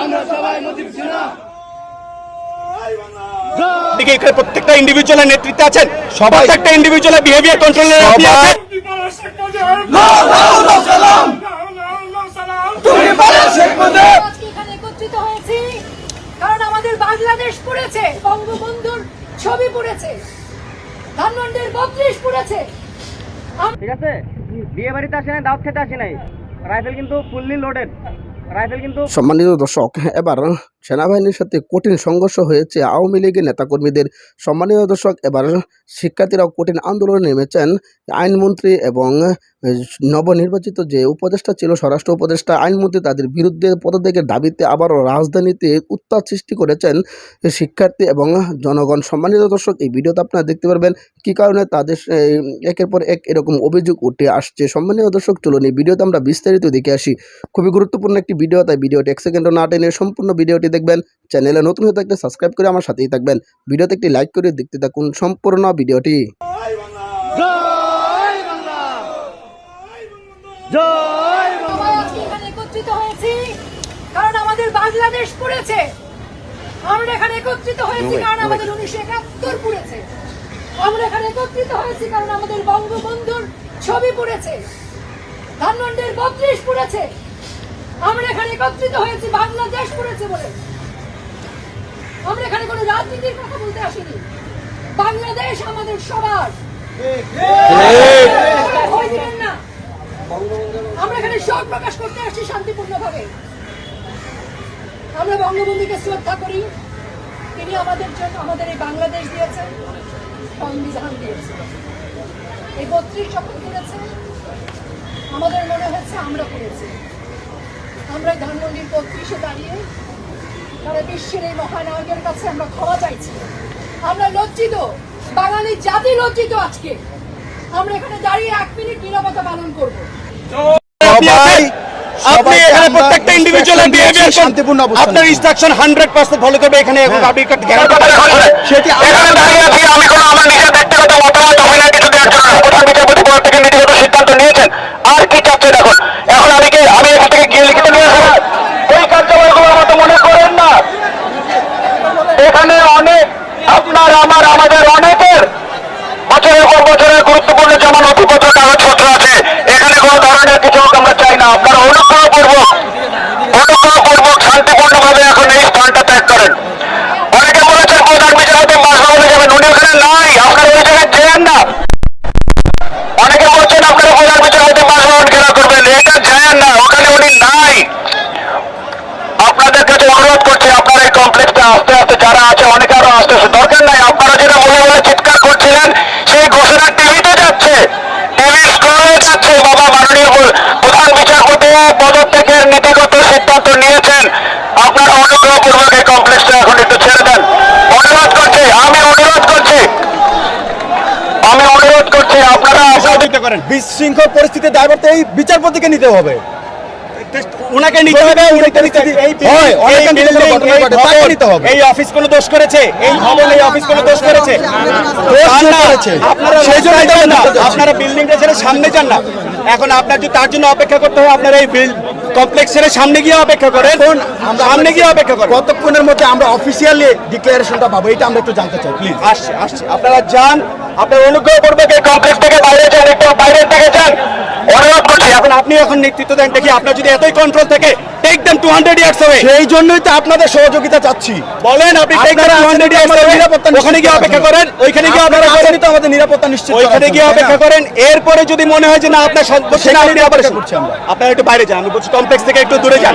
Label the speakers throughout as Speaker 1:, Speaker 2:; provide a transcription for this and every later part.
Speaker 1: আমরা সবাই মুজিব সেনা
Speaker 2: দিকে এখানে প্রত্যেকটা ইন্ডিভিজুয়ালের নেতৃত্বে আছেন। সবাই একটা ইন্ডিভিজুয়ালের বিহেভিয়ার কন্ট্রোলের আপনি আছেন
Speaker 1: তুমি পারে শেখ মুজিব।
Speaker 3: এখানে একত্রিত হয়েছি কারণ আমাদের বাংলাদেশ পড়েছে বঙ্গবন্ধুর ছবি পড়েছে ধানমন্ডির বত্রিশ পড়েছে।
Speaker 4: ঠিক আছে? বিয়ে বাড়িতে আসে নাই দাওয়াত খেতে আসে নাই। রাইফেল কিন্তু ফুললি লোডেড রাইফেল কিন্তু
Speaker 5: সম্মানিত দর্শক এবার সেনাবাহিনীর সাথে কঠিন সংঘর্ষ হয়েছে। আওয়ামী লীগের নেতাকর্মীদের সম্মানীয় দর্শক, এবার শিক্ষার্থীরাও কঠিন আন্দোলনে নেমেছেন। আইনমন্ত্রী এবং নবনির্বাচিত যে উপদেষ্টা ছিল, স্বরাষ্ট্র উপদেষ্টা, আইনমন্ত্রী তাদের বিরুদ্ধে পদত্যাগের দাবিতে আবারও রাজধানীতে উত্তাপ সৃষ্টি করেছেন শিক্ষার্থী এবং জনগণ। সম্মানিত দর্শক, এই ভিডিওতে আপনারা দেখতে পারবেন কি কারণে তাদের একের পর এক এরকম অভিযোগ উঠে আসছে। সম্মানিত দর্শক, চলুন এই ভিডিওতে আমরা বিস্তারিত দেখে আসি। খুবই গুরুত্বপূর্ণ একটি ভিডিও, তাই ভিডিওটি এক সেকেন্ডও না টেনে সম্পূর্ণ ভিডিওটি দেখবেন। চ্যানেলে নতুন হয়ে থাকলে সাবস্ক্রাইব করে আমার সাথেই থাকবেন। ভিডিওতে একটি লাইক করে দেখতে থাকুন সম্পূর্ণ ভিডিওটি।
Speaker 3: আমরা এখানে একত্রিত হয়েছি কারণ আমাদের বঙ্গবন্ধুর ছবি পড়েছে ধানমন্ডির বত্রিশ পড়েছে আমরা এখানে একত্রিত হয়েছি বাংলাদেশ পড়েছে বলে। আমরা এখানে কোনো রাজনীতির কথা বলতে আসিনি। বাংলাদেশ আমাদের সবার। না। আমরা এখানে শোক প্রকাশ করতে আসছি শান্তিপূর্ণভাবে। আমরা বঙ্গবন্ধুকে শ্রদ্ধা করি। তিনি আমাদের জন্য আমাদের এই বাংলাদেশ দিয়েছেন সংবিধান দিয়েছেন। এই বত্রিশ যখন করেছে আমাদের মনে হচ্ছে আমরা করেছি আমরা ধানমন্ডির বত্রিশে দাঁড়িয়ে তারা বিশ্বের এই মহানায়কের কাছে আমরা ক্ষমা চাইছি। আমরা লজ্জিত বাঙালি জাতি লজ্জিত আজকে। আমরা এখানে দাঁড়িয়ে এক মিনিট নিরবতা পালন করব।
Speaker 2: আপনি এখানে প্রত্যেকটা ইন্ডিভিজুয়ালের বিহেভিয়ার
Speaker 6: শান্তিপূর্ণ অবস্থান।
Speaker 2: আপনার ইনস্ট্রাকশন হান্ড্রেড পার্সেন্ট ফলো করবে এখানে আপনি
Speaker 6: সেটি
Speaker 7: দাঁড়িয়ে আছি। আমি কোনো আমার নিজের ব্যক্তিগত মতামত অভিনয় কিছু দেওয়ার জন্য না। প্রধান বিচারপতি পদ থেকে নীতিগত সিদ্ধান্ত নিয়েছেন আর কি চাচ্ছেন এখন এখন আমি কি আমি এখান থেকে গিয়ে লিখিত নিয়ে আসব এই কার্যকরগুলোর মতো মনে করেন না এখানে অনেক আপনার, আমার, আমাদের অনেকের বছরের পর বছরের গুরুত্বপূর্ণ যেমন নথিপত্র কাগজপত্র আছে, এখানে কোনো ধরনের কিছু আমরা চাই না। আপনারা অনুগ্রহ করব অনুগ্রহ করব, শান্তিপূর্ণভাবে এখন এই স্থানটা ত্যাগ করেন অনেকে বলেছেন প্রধান বিচারপতি বাসভবনে যাবেন উনি ওখানে নাই আপনারা ওই জায়গায় যেন না অনেকে বলছেন আপনারা প্রধান বিচারপতি বাসভবন ঘেরা করবেন এটা যায় না ওখানে উনি নাই আপনাদের কাছে অনুরোধ করছি আপনারা এই কমপ্লেক্সটা আস্তে আস্তে যারা আছে অনেকে আরও আস্তে আস্তে দরকার নাই আপনারা যেটা বলে বলে চিৎকার করছিলেন সেই ঘোষণা টিভিতে যাচ্ছে টিভি স্ক্রলে যাচ্ছে বাবা মাননীয় প্র- প্রধান বিচারপতি পদত্যাগের নীতিগত সিদ্ধান্ত নিয়েছেন আপনারা অনুগ্রহপূর্বক এই কমপ্লেক্সটা এখন একটু ছেড়ে দেন অনুরোধ করছি আমি অনুরোধ করছি আমি অনুরোধ করছি আপনারা
Speaker 2: দিতে করেন।
Speaker 6: বিশৃঙ্খল পরিস্থিতির দায়বদ্ধ এই বিচারপতিকে নিতে হবে।
Speaker 2: ওনাকে নিতে হবে এই অফিস কোনো দোষ করেছে? এই ভবন এই অফিস কোনো দোষ করেছে? আপনারা
Speaker 6: সেই
Speaker 2: বিল্ডিংটা ছেড়ে সামনে যান না। এখন আপনার যদি তার জন্য অপেক্ষা করতে আপনারা এই সামনে গিয়ে অপেক্ষা করেন। সামনে গিয়ে অপেক্ষা করেন।
Speaker 6: কতক্ষণের মধ্যে আমরা অফিসিয়ালি ডিক্লারেশনটা পাবো এটা আমরা একটু জানতে চাই প্লিজ
Speaker 2: আসছে আসছে। আপনারা যান
Speaker 7: আপনার অনুগ্রহ পূর্বক এই কমপ্লেক্স থেকে বাইরে যান একটু বাইরের দিকে যান। অনুরোধ করছি।
Speaker 2: এখন আপনি এখন নেতৃত্ব দেন দেখি আপনার যদি এতই কন্ট্রোল থাকে take them to hundred years হবে
Speaker 6: সেই জন্যই তো আপনাদের সহযোগিতা চাচ্ছি।
Speaker 2: বলেন আপনি টেক
Speaker 6: আপনারা
Speaker 2: টু হান্ড্রেড ইয়ার্স
Speaker 6: আমাদের নিরাপত্তা
Speaker 2: ওখানে গিয়ে অপেক্ষা করেন ওইখানে গিয়ে
Speaker 6: আপনারা
Speaker 2: করেন।
Speaker 6: তো আমাদের নিরাপত্তা নিশ্চিত
Speaker 2: ওইখানে গিয়ে অপেক্ষা করেন এরপরে যদি মনে হয় যে না আপনার সর্বোচ্চ না আপনি অপারেশন
Speaker 6: করছি আমরা।
Speaker 2: আপনারা একটু বাইরে যান আমি বলছি কমপ্লেক্স থেকে একটু দূরে যান।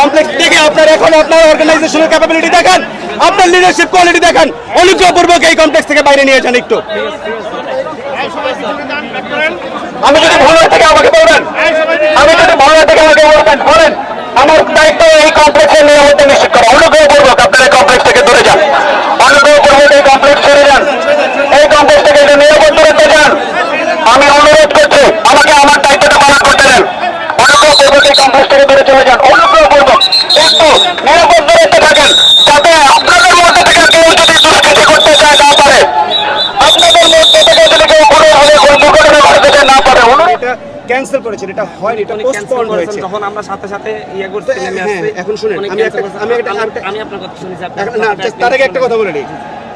Speaker 2: কমপ্লেক্স থেকে আপনার এখন আপনার অর্গানাইজেশনের ক্যাপাবিলিটি দেখান। আপনার লিডারশিপ কোয়ালিটি দেখান। অনুগ্রহপূর্বক এই কমপ্লেক্স থেকে বাইরে নিয়ে যান একটু।
Speaker 7: আমি যদি ভুল থাকে, আমাকে বলবেন। আমি যদি ভুল থাকে, আমাকে বলবেন। বলেন, আমার দায়িত্ব এই কমপ্লেক্সের নিরাপত্তা নিশ্চিত করা। অনুগ্রহপূর্বক আপনারা কমপ্লেক্স থেকে দূরে যান। অনুগ্রহপূর্বক এই কমপ্লেক্স ছেড়ে যান। এই কমপ্লেক্স থেকে একটু নিরাপদ দূরত্বে যান। আমি অনুরোধ করছি, আমাকে আমার দায়িত্বটা পালন করতে দেন। অনুগ্রহপূর্বক এই কমপ্লেক্স থেকে দূরে চলে যান। অনুগ্রহপূর্বক একটু নিরাপদ দূরত্বে থাকেন যাতে আপনাদের মধ্যে থেকে কেউ যদি দুষ্কৃতি করতে চায় না পারে আপনাদের মধ্যে থেকে যদি কেউ কোনো ভাবে কোনো দুর্ঘটনা ঘটাতে চায় না পারে অনুরোধ
Speaker 2: এটা ক্যান্সেল করেছেন এটা এটা
Speaker 8: cancel
Speaker 2: হয়েছে।
Speaker 8: যখন আমরা সাথে সাথে ইয়ে করছি
Speaker 2: তো,
Speaker 8: নেমে
Speaker 2: হ্যাঁ,
Speaker 8: আসছি,
Speaker 2: এখন শুনেন, আমি একটা- আমি একটা-
Speaker 8: আমি- আপনার কথা শুনেছি আপনি
Speaker 2: না তার আগে একটা কথা বলে নিই।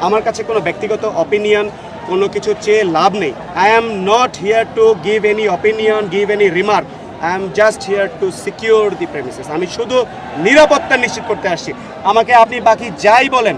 Speaker 2: আমার কাছে কোনো ব্যক্তিগত অপিনিয়ন কোনো কিছু চেয়ে লাভ নেই। I am not here to give any opinion give any remark I am just here to secure the premises আমি শুধু নিরাপত্তা নিশ্চিত করতে আসছি। আমাকে আপনি বাকি যাই বলেন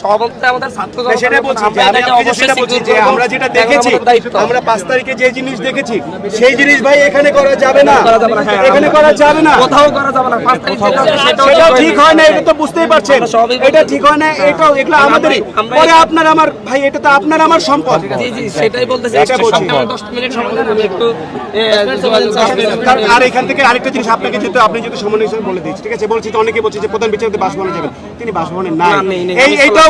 Speaker 8: সভাপতি আমাদের ছাত্র
Speaker 2: সেটা বলছি যে আমি আপনাকে সেটা বলছি যে আমরা যেটা দেখেছি আমরা পাঁচ তারিখে যে জিনিস দেখেছি সেই জিনিস ভাই এখানে করা যাবে না।
Speaker 8: করা যাবে না, হ্যাঁ,
Speaker 2: এখানে করা যাবে না।
Speaker 8: কোথাও করা যাবে না পাঁচ তারিখ সেটাও
Speaker 2: সেটাও
Speaker 8: ঠিক
Speaker 2: ঠিক হয় না এটা তো বুঝতেই পারছেন। এটা ঠিক হয় না এটাও এগুলো আমাদেরই। পরে আপনার আমার ভাই এটা তো আপনার আমার সম্পদ।
Speaker 8: জি জি সেটাই বলতেছি।
Speaker 2: এটা বলছি।
Speaker 8: সপ্তাহে দশ মিনিট সময় আমি একটু এ, যোগাযোগ- দশ মিনিট-
Speaker 2: কারণ আর এখান থেকে আরেকটা জিনিস আপনাকে যেহেতু আপনি যেহেতু সমন্বয় হিসেবে বলে দিচ্ছি ঠিক আছে বলছি যে অনেকে বলছে যে প্রধান বিচারপতি বাসভবনে যাবেন। তিনি বাসভবনে নাই।
Speaker 8: না, নেই, নেই।
Speaker 2: এই
Speaker 8: আমি
Speaker 2: এটাও
Speaker 8: সবাই-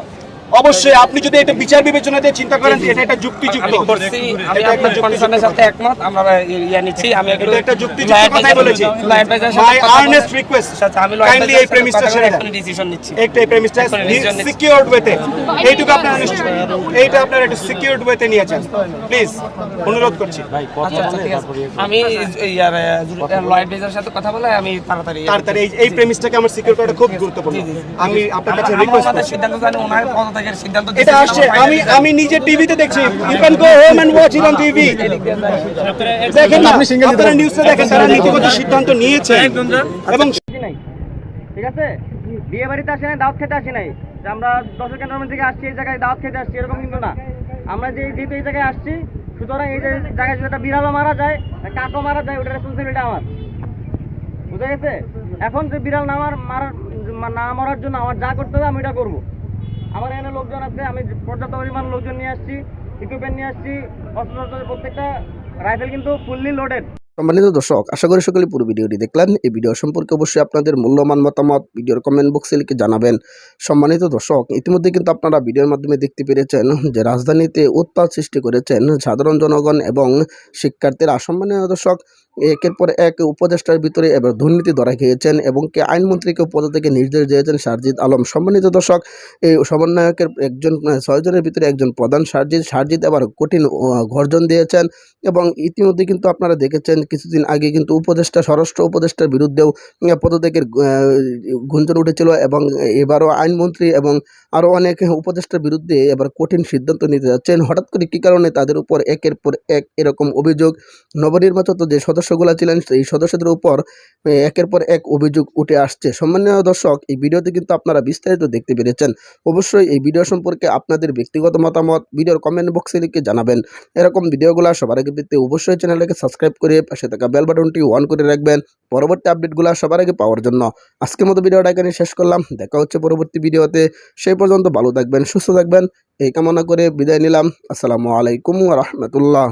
Speaker 2: অবশ্যই আপনি যদি এটা বিচার বিবেচনা দিয়ে চিন্তা করেন এটা একটা যুক্তিযুক্ত।
Speaker 8: আমি আপনার কনসার্নের সাথে একমত আমরা ইয়া নিচ্ছি আমি
Speaker 2: এটা একটা যুক্তিযুক্ত কথাই বলেছি। মাই আর্নেস্ট রিকোয়েস্ট
Speaker 8: আচ্ছা, আমি
Speaker 2: কাইন্ডলি এই
Speaker 8: এর সাথে
Speaker 2: প্রেমিসটা ছেড়ে দেন
Speaker 8: এখনই নিচ্ছি।
Speaker 2: একটা এই প্রেমিসটা
Speaker 8: এখনই decision নিচ্ছি।
Speaker 2: সিকিউরড ওয়েতে এইটুকু আপনারা এইটা আপনারা একটু সিকিউরড ওয়েতে প্লিজ অনুরোধ করছি।
Speaker 8: আচ্ছা আচ্ছা ঠিক আছে। আমি ইয়ার লয়ার অ্যাডভাইজারের সাথে কথা বলে আমি তাড়াতাড়ি
Speaker 2: তাড়াতাড়ি এই প্রেমিসটাকে আমার সিকিউর করাটা খুব গুরুত্বপূর্ণ। আমি আপনার কাছে রিকোয়েস্ট করছি।
Speaker 8: সিদ্ধান্ত জানি ওনার সিদ্ধান্ত
Speaker 2: এটা আসছে। আমি আমি নিজে টিভিতে দেখছি। You can go home and watch it on TV দেখেন না আপনারা নিউজে দেখেন তারা নীতিগত সিদ্ধান্ত নিয়েছে। এবং
Speaker 4: ঠিক আছে। বিয়ে বাড়িতে আসি নাই দাওয়াত খেতে আসি নাই। যে আমরা দশের ক্যান্টনমেন্ট থেকে আসছি এই জায়গায় দাওয়াত খেতে আসছি এরকম কিন্তু না। আমরা যে যেহেতু এই জায়গায় আসছি সুতরাং এই যে জায়গায় যদি একটা বিড়ালও মারা যায় কাকও মারা যায় ওটা রেসপন্সিবিলিটি আমার। বুঝা গেছে? এখন যে বিড়াল না মারার না মরার জন্য আমার যা করতে হবে আমি এটা করব। আমার এখানে লোকজন আছে, আমি পর্যাপ্ত পরিমাণ লোকজন নিয়ে আসছি ইকুইপমেন্ট নিয়ে আসছি অস্ত্র প্রত্যেকটা রাইফেল কিন্তু ফুললি লোডেড
Speaker 5: সম্মানিত দর্শক, আশা করি সকলে পুরো ভিডিওটি দেখলেন। এই ভিডিও সম্পর্কে অবশ্যই আপনাদের মূল্যবান মতামত ভিডিওর কমেন্ট বক্সে লিখে জানাবেন। সম্মানিত দর্শক, ইতিমধ্যে কিন্তু আপনারা ভিডিওর মাধ্যমে দেখতে পেরেছেন যে রাজধানীতে উত্তাল সৃষ্টি করেছেন সাধারণ জনগণ এবং শিক্ষার্থীরা। সম্মানীয় দর্শক একের পর এক উপদেষ্টার ভিতরে এবার দুর্নীতি ধরা খেয়েছেন এবং কে আইনমন্ত্রীকে পদ থেকে নির্দেশ দিয়েছেন সারজিদ আলম। সম্মানিত দর্শক, এই সমন্বয়কের একজন ছয়জনের ভিতরে একজন প্রধান সারজিদ সারজিদ এবার কঠিন গর্জন দিয়েছেন এবং ইতিমধ্যে কিন্তু আপনারা দেখেছেন, কিছুদিন আগে কিন্তু উপদেষ্টা, স্বরাষ্ট্র উপদেষ্টার বিরুদ্ধেও পদত্যাগের গুঞ্জন উঠেছিল এবং এবারও আইনমন্ত্রী এবং আরও অনেক উপদেষ্টার বিরুদ্ধে এবার কঠিন সিদ্ধান্ত নিতে যাচ্ছেন। হঠাৎ করে কী কারণে তাদের উপর একের পর এক এরকম অভিযোগ? নবনির্বাচিত যে সদস্যগুলো ছিলেন, সেই সদস্যদের উপর একের পর এক অভিযোগ উঠে আসছে। সম্মানীয় দর্শক, এই ভিডিওতে কিন্তু আপনারা বিস্তারিত দেখতে পেরেছেন। অবশ্যই এই ভিডিও সম্পর্কে আপনাদের ব্যক্তিগত মতামত ভিডিওর কমেন্ট বক্সে লিখে জানাবেন। এরকম ভিডিওগুলো সবার আগে পেতে অবশ্যই চ্যানেলটাকে সাবস্ক্রাইব করে পাশে থাকা বেল বাটনটি অন করে রাখবেন পরবর্তী আপডেটগুলো সবার আগে পাওয়ার জন্য। আজকের মতো ভিডিওটা এখানে শেষ করলাম। দেখা হচ্ছে পরবর্তী ভিডিওতে। সেই পর্যন্ত ভালো থাকবেন, সুস্থ থাকবেন। এই কামনা করে বিদায় নিলাম। আসসালামু আলাইকুম রহমতুল্লাহ।